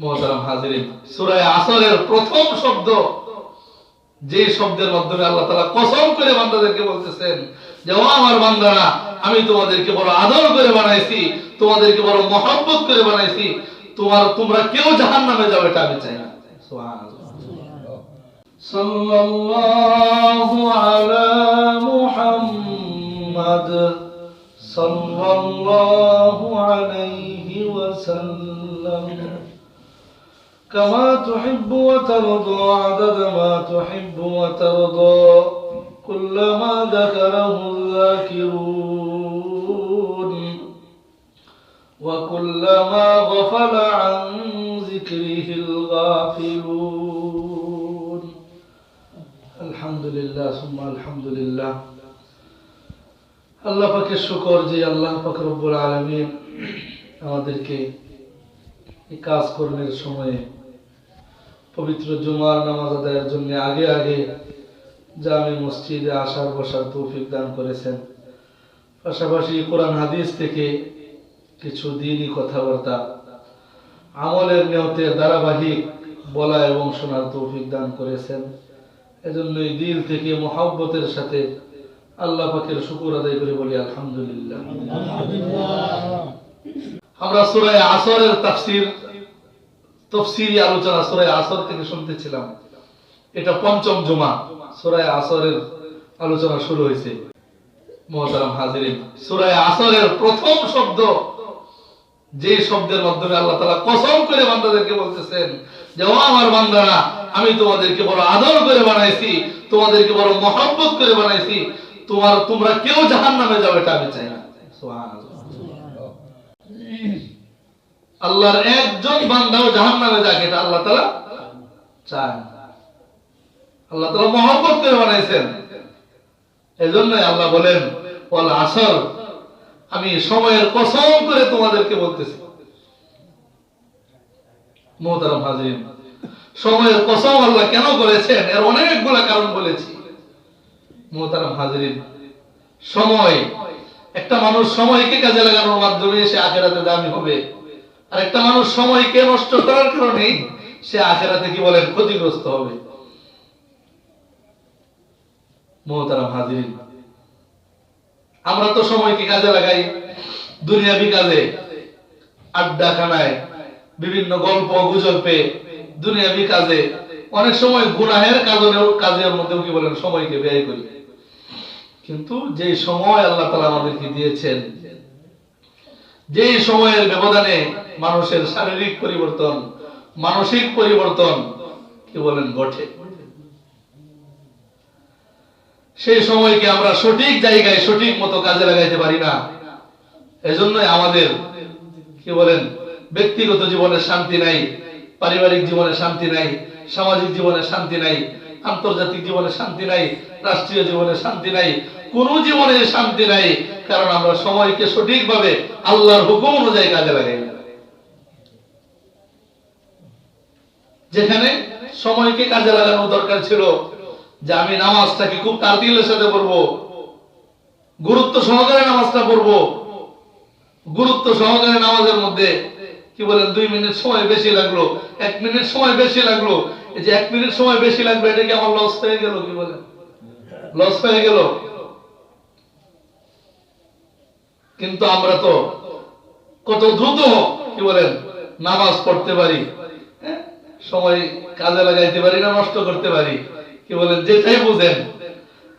মোহতারাম হাজিরিন। সূরা আসরের প্রথম শব্দ, যে শব্দের মাধ্যমে আল্লাহ তাআলা কসম করে বান্দাদেরকে বলতেছেন যে, ও আমার বান্দারা, আমি তোমাদেরকে বড় আদর করে বানাইছি, তোমাদেরকে বড় মহব্বত করে বানাইছি। তোমার, তোমরা কেউ জাহান্নামে যাবে এটা আমি চাই না। সাল্লাল্লাহু আলা মুহাম্মাদ সাল্লাল্লাহু আলাইহি كما تحب وترضى عدد ما تحب وترضى كلما ذكره الذاكرون وكلما غفل عن ذكره الغافلون الحمد لله ثم الحمد لله আল্লাহ পাকের শুকর যে আল্লাহ পাক রব্বুল আলামিন আমাদেরকে এই কাজ কর্মের সময়ে পবিত্র জুমার নামাজ আদায়ের জন্য আগে আগে জামে মসজিদে আসার বসার তৌফিক দান করেছেন। পাশাপাশি কোরআন হাদিস থেকে কিছু দিনই কথাবার্তা আমলের নিয়তে ধারাবাহিক বলা এবং শোনার তৌফিক দান করেছেন। এজন্যই দিল থেকে মোহাব্বতের সাথে আল্লাহ পাকের শুকুর আদায় করে বলি আলহামদুলিল্লাহ। আমরা সূরা আসরের তাফসীর তফসিরি আলোচনা সূরা আসর থেকে শুনতেছিলাম। এটা পঞ্চম জুমা। সূরা আসরের আলোচনা শুরু হয়েছে। মোহতারাম হাজিরিন, সূরা আসরের প্রথম শব্দ, যে শব্দের মাধ্যমে আল্লাহ তাআলা কসম করে বান্দাদেরকে বলতেছেন যে, ও আমার বান্দারা, আমি তোমাদেরকে বড় আদর করে বানাইছি, তোমাদেরকে বড় মহব্বত করে বানাইছি। তোমার, তোমরা কেউ জাহান্নামে যাবে এটা আমি চাই না। আল্লাহর একজন বান্দাও জাহান্নামে যাক, এটা আল্লাহ তাআলা চায় আল্লাহ তাআলা মহব্বত করে বানাইছেন। এজন্যই আল্লাহ বলেন, ওয়াল আসর আমি সময়ের কসম করে তোমাদেরকে বলতেছি। মোহতারাম হাজিরিন, সময়ের কসম আল্লাহ কেন করেছেন? এর অনেকগুলা কারণ বলেছি। মোহতারাম হাজিরিন, সময়, একটা মানুষ সময়কে কাজে লাগানোর মাধ্যমে সে আখেরাতে দামি হবে। আর একটা মানুষ সময়কে নষ্ট করার কারণে সে আখেরাতে কি বলেন ক্ষতিগ্রস্ত হবে। মোহতারাম হাজিরিন, আমরা তো সময়কে কাজে লাগাই, দুনিয়াবি কাজে আড্ডা খানায় বিভিন্ন গল্প, গুজবে, দুনিয়াবি কাজে, অনেক সময় গুনাহের কাজেও কাজের মধ্যেও কি বলেন, সময়কে ব্যয় করি। কিন্তু যে সময় আল্লাহ তালা আমাদেরকে দিয়েছেন যে সময়ের ব্যবধানে মানুষের শারীরিক পরিবর্তন, মানসিক পরিবর্তন কি বলেন ঘটে। সেই সময়কে আমরা সঠিক জায়গায়, সঠিক মতো কাজে লাগাইতে পারি না। এজন্যই আমাদের কি বলেন ব্যক্তিগত জীবনে শান্তি নাই, পারিবারিক জীবনে শান্তি নাই, সামাজিক জীবনে শান্তি নাই, আন্তর্জাতিক জীবনে শান্তি নাই, রাষ্ট্রীয় জীবনে শান্তি নাই, কোন জীবনে শান্তি নাই কারণ আমরা সময়কে সঠিকভাবে আল্লাহর হুকুম অনুযায়ী কাজে লাগাই। যেখানে সময়কে কাজে লাগানো দরকার ছিল যে আমি নামাজটাকে খুব তারতিলের সাথে পড়ব, গুরুত্ব সহকারে নামাজটা পড়ব। গুরুত্ব সহকারে নামাজের মধ্যে কি বলেন, দুই মিনিট সময় বেশি লাগল, এক মিনিট সময় বেশি লাগল। এই যে এক মিনিট সময় বেশি লাগবে এটা কি আমার লস হয়ে গেল কি বলেন? লস হয়ে গেল? কিন্তু আমরা তো কত দ্রুত, কি বলেন, নামাজ পড়তে পারি হ্যাঁ? সময় কাজে লাগাইতে পারি না, নষ্ট করতে পারি, কি বলেন, যেটাই বুঝেন।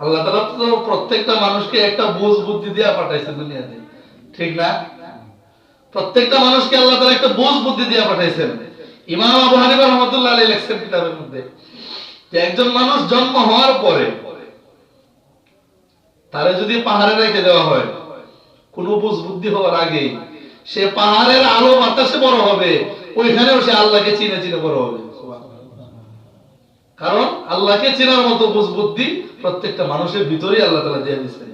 আল্লাহ তালা তো প্রত্যেকটা মানুষকে একটা বুঝ বুদ্ধি দিয়ে পাঠাইছে দুনিয়াতে। ঠিক না? প্রত্যেকটা মানুষকে আল্লাহ তালা একটা বুঝ বুদ্ধি দিয়ে পাঠাইছেন। ইমাম আবু হানিফা রহমতুল্লাহ আলী লেখছেন কিতাবের মধ্যে যে একজন মানুষ জন্ম হওয়ার পরে তারে যদি পাহাড়ে রেখে দেওয়া হয় কোন বুঝ বুদ্ধি হওয়ার আগে সে পাহাড়ের আলো বাতাসে বড় হবে, ওইখানেও সে আল্লাহকে চিনে চিনে বড় হবে। কারণ আল্লাহকে চেনার মতো বুঝ বুদ্ধি প্রত্যেকটা মানুষের ভিতরেই আল্লাহ তালা দিয়ে দিচ্ছে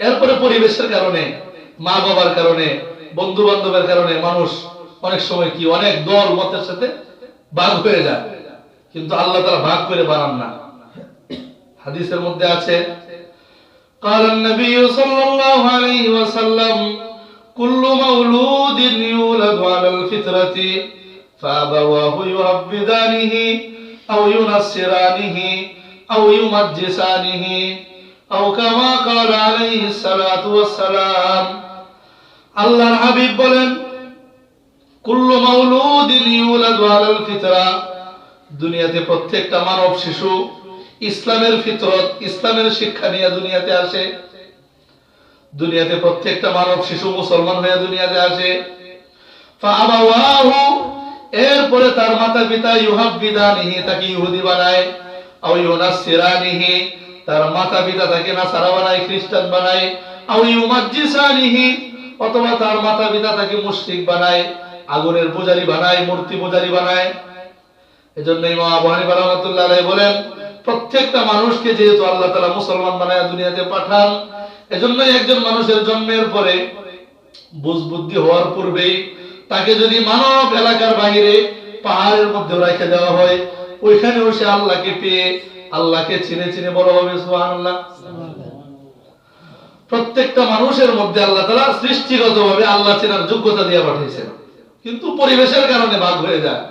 এরপরে পরিবেশের কারণে, মা বাবার কারণে বন্ধু বান্ধবের কারণে মানুষ অনেক সময় কি, অনেক দল মতের সাথে ভাগ হয়ে যায়। কিন্তু আল্লাহ তারা ভাগ করে বানান না। হাদিসের মধ্যে আছে قال النبي صلى الله عليه وسلم কুল্লু মাউলুদিন ইউলাদু আলাল ফিতরাতি فأبواه يهبدانه أو ينصرانه أو يمجسانه أو كما قال عليه الصلاة والسلام আল্লাহর হাবিব বলেন কুল্লু মাউলুদিন ইউলাদু আলাল ফিতরা দুনিয়াতে প্রত্যেকটা মানব শিশু ইসলামের ফিতরত, ইসলামের শিক্ষা নিয়ে দুনিয়াতে আসে। দুনিয়াতে প্রত্যেকটা মানব শিশু মুসলমান হয়ে দুনিয়াতে আসে। এরপরে তার মাতা পিতা ইউহাব্বিদানিহি, তাকে ইহুদি বানায়, আও ইউনাসসিরানিহি, তার মাতা পিতা তাকে নাসারা বানায়, খ্রিস্টান বানায়, আও অথবা তার মাতা পিতা তাকে মুশরিক বানায়, আগুনের পূজারী বানায়, মূর্তি পূজারী বানায়। এজন্য ইমাম আবু হানিফা রাহমাতুল্লাহ বলেন প্রত্যেকটা মানুষকে যেহেতু আল্লাহ তাআলা মুসলমান বানায় দুনিয়াতে পাঠান, এজন্যই একজন মানুষের জন্মের পরে বুঝ বুদ্ধি হওয়ার পূর্বেই তাকে যদি মানব এলাকার বাইরে পাহাড়ের মধ্যে রেখে দেওয়া হয়, ওইখানেও সে আল্লাহকে পেয়ে আল্লাহকে চিনে চিনে বড় হবে, সুবহানাল্লাহ। প্রত্যেকটা মানুষের মধ্যে আল্লাহ তাআলা সৃষ্টিগতভাবে আল্লাহ চেনার যোগ্যতা দিয়ে পাঠিয়েছেন। কিন্তু পরিবেশের কারণে ভাগ হয়ে যায়।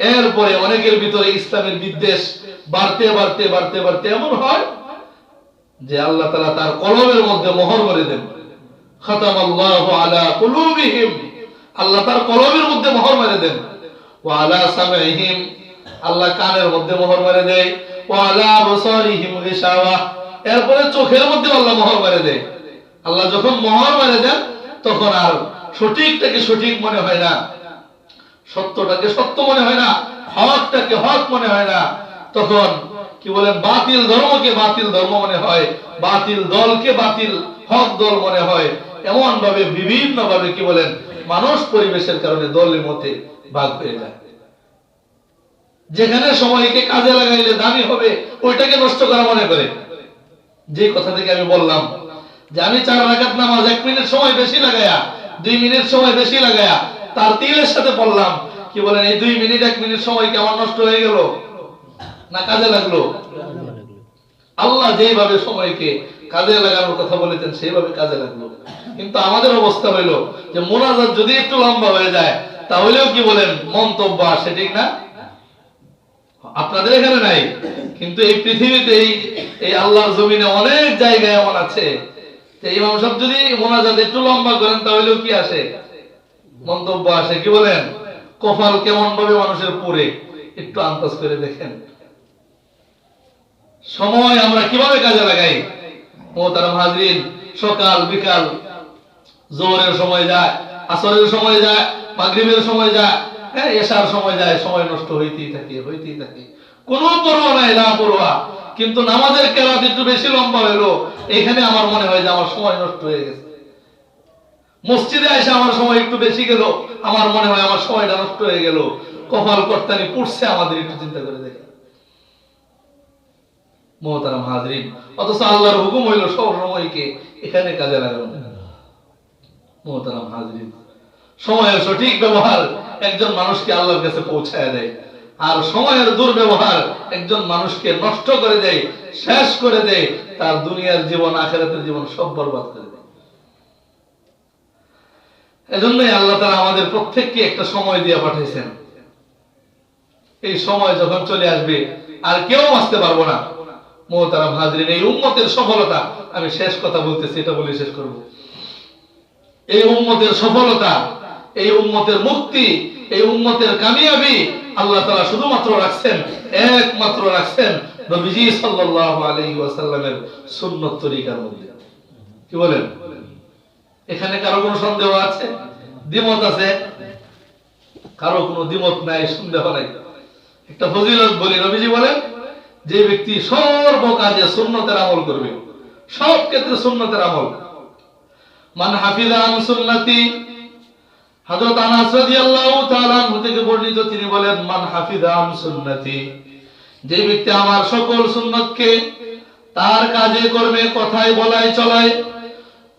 এরপরে অনেকের ভিতরে ইসলামের বিদ্বেষ বাড়তে বাড়তে বাড়তে বাড়তে এমন হয় যে আল্লাহ তাআলা তার কলমের মধ্যে মোহর করে দেন। আল্লাহ তার কলমের মধ্যে মোহর মেরে দেন। আল্লাহ কানের মধ্যে মোহর মেরে দেয়। এরপরে চোখের মধ্যে আল্লাহ মোহর মেরে দেয়। আল্লাহ যখন মোহর মেরে দেন, তখন আর সঠিকটাকে সঠিক মনে হয় না। সত্যটাকে সত্য মনে হয় না, হকটাকে হক মনে হয় না। তখন কি বলেন, বাতিল ধর্মকে বাতিল ধর্ম মনে হয়, বাতিল দলকে বাতিল হক দল মনে হয়। এমন ভাবে বিভিন্ন ভাবে কি বলেন, মানুষ পরিবেশের কারণে দলের মধ্যে ভাগ হয়ে যায়। যেখানে সময়কে কাজে লাগাইলে দামি হবে, ওইটাকে নষ্ট করা মনে করে। যে কথা থেকে আমি বললাম, যে আমি চার রাকাত নামাজ এক মিনিট সময় বেশি লাগায়া, দুই মিনিট সময় বেশি লাগায়া তার তিলের সাথে পড়লাম কি বলেন, এই দুই মিনিট, এক মিনিট সময় কি আমার নষ্ট হয়ে গেল? না কাজে লাগল? আল্লাহ যেভাবে সময়কে কাজে লাগানোর কথা বলেছেন, সেইভাবে কাজে লাগল। কিন্তু আমাদের অবস্থা হইল যে মোনাজাত যদি একটু লম্বা হয়ে যায়, তাহলেও কি বলেন, মন্তব্য আসে, ঠিক না? আপনাদের এখানে নাই, কিন্তু এই পৃথিবীতে এই এই আল্লাহর জমিনে অনেক জায়গায় এমন আছে। যে ইমাম সাহেব যদি মোনাজাত একটু লম্বা করেন, তাহলেও কি আসে? মন্তব্য আসে, কি বলেন? কপাল কেমন ভাবে মানুষের পুরে একটু আন্দাজ করে দেখেন। সময় আমরা কীভাবে কাজে লাগাই? মোহতারাম হাজরিন সকাল, বিকাল, জোহরের সময় যায়, আসরের সময় যায়, মাগরিবের সময় যায় হ্যাঁ এসার সময় যায়, সময় নষ্ট হইতেই থাকে হইতেই থাকে। কোনো পরোয়া নাই, না পরোয়া। কিন্তু নামাজের কেরাত একটু বেশি লম্বা হলো এখানে আমার মনে হয় যে আমার সময় নষ্ট হয়ে গেছে। মসজিদে এসে আমার সময় একটু বেশি গেল। আমার মনে হয় আমার সময়টা নষ্ট হয়ে গেল। কপাল কর্তানি পড়ছে আমাদের, একটু চিন্তা করে দেখে মোহতারাম হাজরিন, অথচ আল্লাহর হুকুম হইল সব সময়কে এখানে কাজে লাগানো। মোহতারাম হাজরিন, সময়ের সঠিক ব্যবহার একজন মানুষকে আল্লাহর কাছে পৌঁছায় দেয়। আর সময়ের দুর্ব্যবহার একজন মানুষকে নষ্ট করে দেয়, শেষ করে দেয়। তার দুনিয়ার জীবন, আখেরাতের জীবন সব বরবাদ করে এজন্যই আল্লাহ তারা আমাদের প্রত্যেককে একটা সময় দিয়ে পাঠাইছেন এই সময় যখন চলে আসবে, আর কেউ আসতে পারব না। মোহতারাম হাজরিন, এই উম্মতের সফলতা, আমি শেষ কথা বলতেছি, এটা বলে শেষ করব। এই উম্মতের সফলতা, এই উম্মতের মুক্তি, এই উম্মতের কামিয়াবি আল্লাহ তাআলা শুধুমাত্র রাখছেন, একমাত্র রাখছেন নবীজি সাল্লাল্লাহু আলাইহি ওয়াসাল্লামের সুন্নাত তরিকার মধ্যে। কি বলেন? এখানে কারও কোনো সন্দেহ আছে? দ্বিমত আছে? কারও কোনো দ্বিমত নাই, সন্দেহ নাই। একটা ফজিলত বলি, নবীজি বলেন, যে ব্যক্তি সর্ব কাজে সুন্নতের আমল করবে, সব ক্ষেত্রে সুন্নতের আমল। মান হাফিজা আন সুন্নতি, হযরত আনাস রাদিয়াল্লাহু তাআলা থেকে বর্ণিত, তিনি বলেন, মান হাফিজা আন সুন্নতি, যে ব্যক্তি আমার সকল সুন্নতকে তার কাজে, কর্মে, কথায়, বলায়, চলায়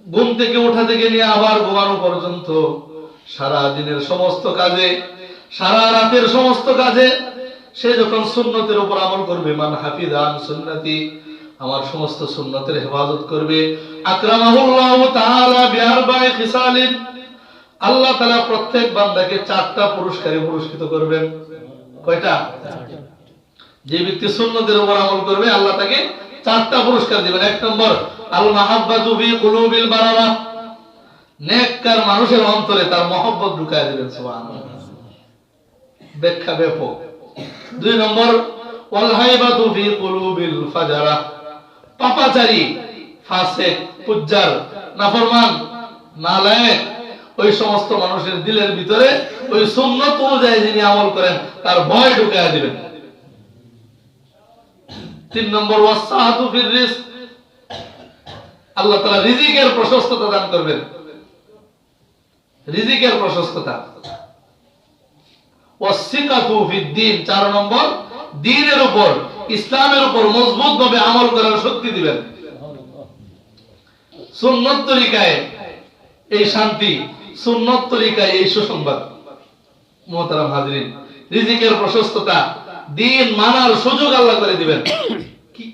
ঘুম থেকে থেকে নিয়ে আবার ঘুমানো পর্যন্ত সারা দিনের সমস্ত কাজে, সারা রাতের সমস্ত কাজে সে যখন সুন্নতের উপর আমল করবে, মান হাফিজান সুন্নতি, আমার সমস্ত সুন্নতের হেফাজত করবে। আল্লাহ তাআলা প্রত্যেক বান্দাকে চারটা পুরস্কারে পুরস্কৃত করবেন। কয়টা? যে ব্যক্তি সুন্নতের উপর আমল করবে, আল্লাহ তাকে চারটা পুরস্কার দিবেন। এক নম্বর আল মাহাব্বাতু ফি কুলুবিল বারারা। নেককার মানুষের অন্তরে তার মহব্বত ঢুকায় দিবেন সুবহানাল্লাহ। ব্যাখ্যা ব্যাপক। দুই নম্বর ওয়াল হাইবাতু ফি কুলুবিল ফাজারা। নাফরমান, নালায়েক, ওই সমস্ত মানুষের দিলের ভিতরে ওই সুন্নত অনুযায়ী যিনি আমল করেন, তার ভয় ঢুকায় দিবেন তিন নম্বর ওয়াসাহাতু ফির রিজক আল্লাহ তাআলা রিজিকের প্রশস্ততা দান করবেন। রিজিকের প্রশস্ততা। চার নম্বর দ্বীনের উপর, ইসলামের উপর মজবুত ভাবে আমল করার শক্তি দিবেন। সুন্নত তরিকায় এই শান্তি, সুন্নত তরিকায় এই সুসংবাদ। মোহতারাম হাজরিন, রিজিকের প্রশস্ততা, দিন মানার সুযোগ আল্লাহ করে দিবেন।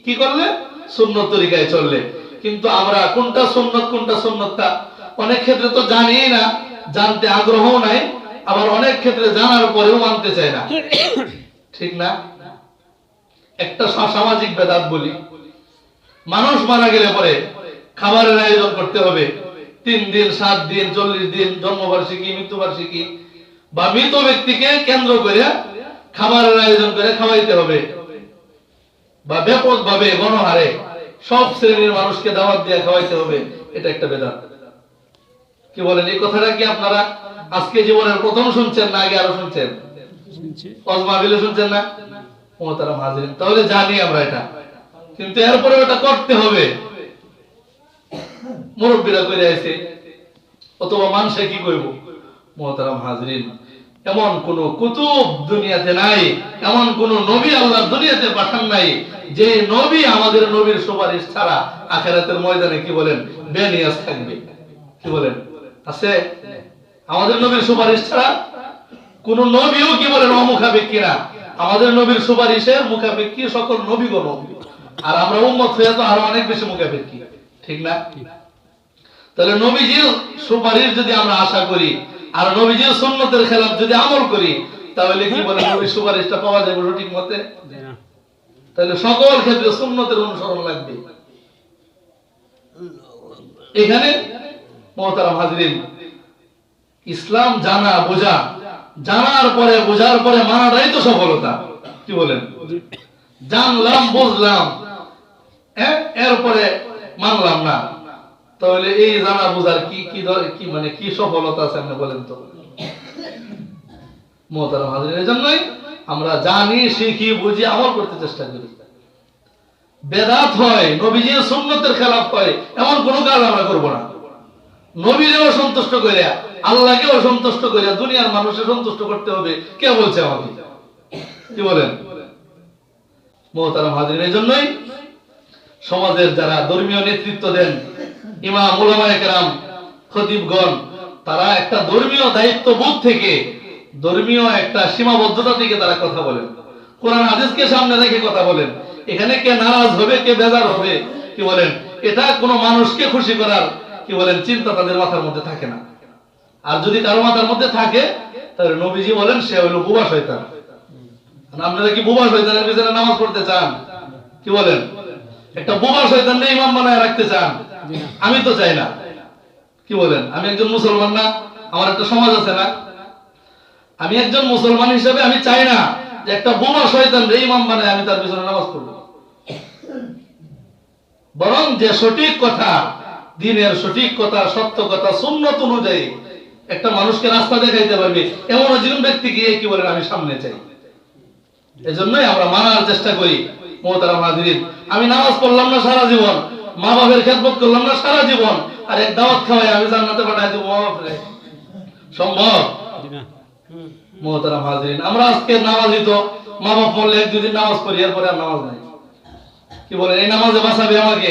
কি করলে? সুন্নত তরিকায় চললে। কিন্তু আমরা কোনটা সুন্নত, কোনটা সুন্নতটা? অনেক ক্ষেত্রে তো জানি না, জানতে আগ্রহ নাই, আবার অনেক ক্ষেত্রে জানার পরেও মানতে চায় না। ঠিক না? একটা সামাজিক বেদাত বলি, মানুষ মারা গেলে পরে খাবারের আয়োজন করতে হবে। তিন দিন, সাত দিন, চল্লিশ দিন, জন্মবার্ষিকী, মৃত্যুবার্ষিকী, বা মৃত ব্যক্তিকে কেন্দ্র করে খাবারের আয়োজন করে খাওয়াইতে হবে। বা ব্যাপক ভাবে গণহারে সব শ্রেণির মানুষকে দাওয়াত দিয়ে খাওয়াইতে হবে এটা একটা বেদাত। কি বলেন এই কথাটা কি আপনারা আজকে জীবনের প্রথম শুনছেন না আগে আরও শুনছেন? শুনছেন না? তাহলে জানি আমরা এটা। কিন্তু এরপরে ওটা করতে হবে। মুরব্বীরা করে আছে অথবা মানুষে কি করব মোহতারাম হাজরিন এমন কোন কুতুব দুনিয়াতে নাই, এমন কোন নবী আল্লাহ দুনিয়াতে পাঠান নাই, যে নবী আমাদের নবীর সুপারিশ ছাড়া আখেরাতের ময়দানে কি বলেন বেনিয়াস থাকবে। কি বলেন? আছে? আমাদের নবীর সুপারিশ ছাড়া কোন নবীও কি বলেন, অমুখাপেক্ষী না। আমাদের নবীর সুপারিশের মুখাপেক্ষী সকল নবীগণ আর আমরা উম্মত হয়ে তো আরও অনেক বেশি মুখাপেক্ষী। ঠিক না? তাহলে নবীজির সুপারিশ যদি আমরা আশা করি আর নবীজির সুন্নতের খেলাফ যদি আমল করি তাহলে কি বলে নবীর সুপারিশটা পাওয়া যাবে সঠিক মতে? তাহলে সকল ক্ষেত্রে সুন্নতের অনুসরণ লাগবে। এখানে মহতারাম হাজরিন ইসলাম জানা বোঝা। জানার পরে বোঝার পরে মানাটাই তো সফলতা। কি বলেন? জানলাম বুঝলাম। হ্যাঁ এরপরে মানলাম না। তাহলে এই জানা বোঝার কি কি কি মানে কি সফলতা আছে আপনি বলেন তো? মোহতারাম হাজরিনের জন্যই আমরা জানি, শিখি, বুঝি, আমল করতে চেষ্টা করি। বেদাত হয়, নবীজির সুন্নতের খেলাফ হয়, এমন কোনো কাজ আমরা করব না। নবীরেও সন্তুষ্ট করে, আল্লাহকেও সন্তুষ্ট করে, দুনিয়ার মানুষের সন্তুষ্ট করতে হবে, কে বলছে আমাকে? কি বলেন? মোহতারাম হাজির এই জন্যই সমাজের যারা ধর্মীয় নেতৃত্ব দেন ইমাম উলামায়ে কেরাম, খতিবগণ, তারা একটা ধর্মীয় থেকে ধর্মীয় একটা সীমাবদ্ধতা থেকে তারা কথা বলেন। কোরআন সামনে রেখে কথা বলেন। এখানে কে নারাজ হবে, কে বেজার হবে, কি বলেন? এটা কোনো মানুষকে খুশি করার, কি বলেন, চিন্তা তাদের মাথার মধ্যে থাকে না। আর যদি কারও মাথার মধ্যে থাকে, তাহলে নবীজি বলেন, সে হলো বুবা শয়তান। আপনারা কি বুবা শয়তানের পিছনে নামাজ পড়তে চান? কি বলেন? একটা বুবা শয়তান ইমাম বানায় রাখতে চান। আমি তো চাই না। কি বলেন? আমি একজন মুসলমান না, আমার একটা সমাজ আছে না। আমি একজন মুসলমান হিসেবে আমি চাই না যে একটা বোমা শয়তান রে ইমাম বানায় আমি তার পিছনে নামাজ পড়ব। বরং যে সঠিক কথা, দিনের সঠিক কথা, সত্য কথা, সুন্নত অনুযায়ী একটা মানুষকে রাস্তা দেখাইতে পারবে, এমন একজন ব্যক্তি গিয়ে কি বলেন, আমি সামনে চাই। এজন্যই আমরা মানার চেষ্টা করি, মোহতারাম হাজিরিন। আমি নামাজ পড়লাম না সারা জীবন। মা বাবার খেদমত করলাম না সারা জীবন। আর এক দাওয়াত খাওয়াই আমি জান্নাতে পাঠাই দেবো মা বাপরে সম্ভব? মহতারা হাজরিন আমরা আজকে নামাজি তো মা বাপ বললে এক দুদিন নামাজ পড়ি এরপরে আর নামাজ নাই। কি বলেন এই নামাজে বাঁচাবে আমাকে?